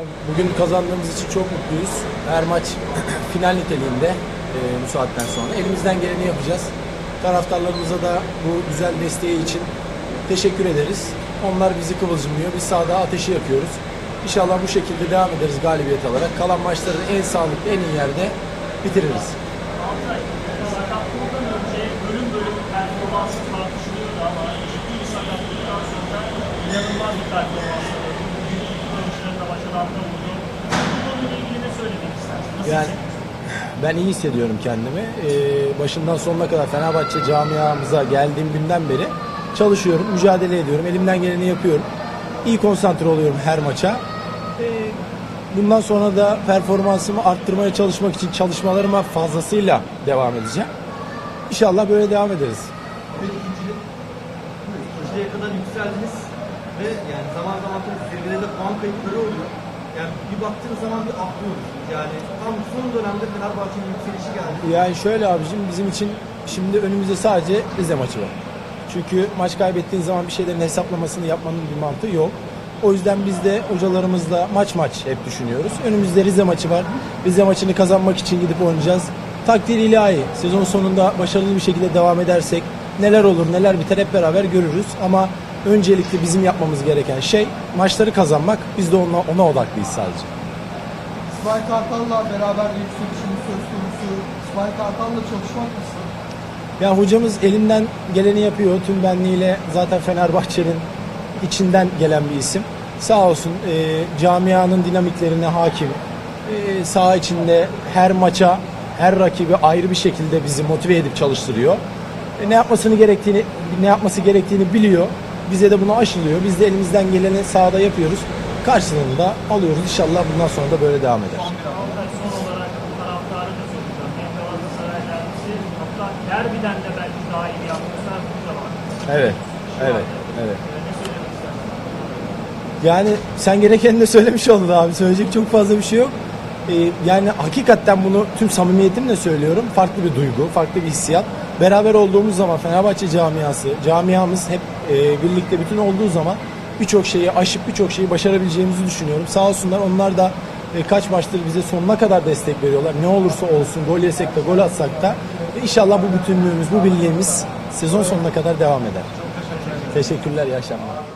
Bugün kazandığımız için çok mutluyuz. Her maç final niteliğinde e, bu saatten sonra. Elimizden geleni yapacağız. Taraftarlarımıza da bu güzel desteği için teşekkür ederiz. Onlar bizi kıvılcımlıyor. Biz sahada ateşi yakıyoruz. İnşallah bu şekilde devam ederiz galibiyet alarak. Kalan maçları en sağlıklı, en iyi yerde bitiririz. Yani ben iyi hissediyorum kendimi. Ee, başından sonuna kadar Fenerbahçe camiamıza geldiğim günden beri çalışıyorum, mücadele ediyorum. Elimden geleni yapıyorum. İyi konsantre oluyorum her maça. Ee, bundan sonra da performansımı arttırmaya çalışmak için çalışmalarıma fazlasıyla devam edeceğim. İnşallah böyle devam ederiz. Köşeye kadar yükseldiniz ve yani zaman zaman zirvelerde puan kayıpları oluyor. Yani bir baktığınız zaman bir atlıyorsunuz. Yani tam son dönemde Fenerbahçe'nin yükselişi geldi. Yani şöyle abicim bizim için şimdi önümüzde sadece Rize maçı var. Çünkü maç kaybettiğin zaman bir şeylerin hesaplamasını yapmanın bir mantığı yok. O yüzden biz de hocalarımızla maç maç hep düşünüyoruz. Önümüzde Rize maçı var. Rize maçını kazanmak için gidip oynayacağız. Takdir ilahi. Sezon sonunda başarılı bir şekilde devam edersek neler olur neler biter hep beraber görürüz. Ama öncelikle bizim yapmamız gereken şey maçları kazanmak. Biz de ona, ona odaklıyız sadece. İsmail Kartal'la beraber yükselişimiz söz konusu. İsmail Kartal'la çalışmak nasıl? Ya hocamız elinden geleni yapıyor. Tüm benliğiyle zaten Fenerbahçe'nin içinden gelen bir isim. Sağ olsun e, camianın dinamiklerine hakim. E, saha içinde her maça, her rakibi ayrı bir şekilde bizi motive edip çalıştırıyor. E, ne yapmasını gerektiğini, ne yapması gerektiğini biliyor. Bize de bunu aşılıyor. Biz de elimizden geleni sahada yapıyoruz. Karşılığında alıyoruz. İnşallah bundan sonra da böyle devam eder. Da derbiden de belki daha iyi var. Evet, evet, evet. Ee? Yani sen gerekenini de söylemiş oldun abi. Söyleyecek çok fazla bir şey yok. Ee, yani hakikaten bunu tüm samimiyetimle söylüyorum. Farklı bir duygu, farklı bir hissiyat. Beraber olduğumuz zaman Fenerbahçe camiası, camiamız hep e, birlikte bütün olduğu zaman birçok şeyi aşıp birçok şeyi başarabileceğimizi düşünüyorum. Sağ olsunlar onlar da e, kaç maçtır bize sonuna kadar destek veriyorlar. Ne olursa olsun gol yesek de gol atsak da e, inşallah bu bütünlüğümüz, bu birliğimiz sezon sonuna kadar devam eder. Teşekkürler, iyi akşamlar.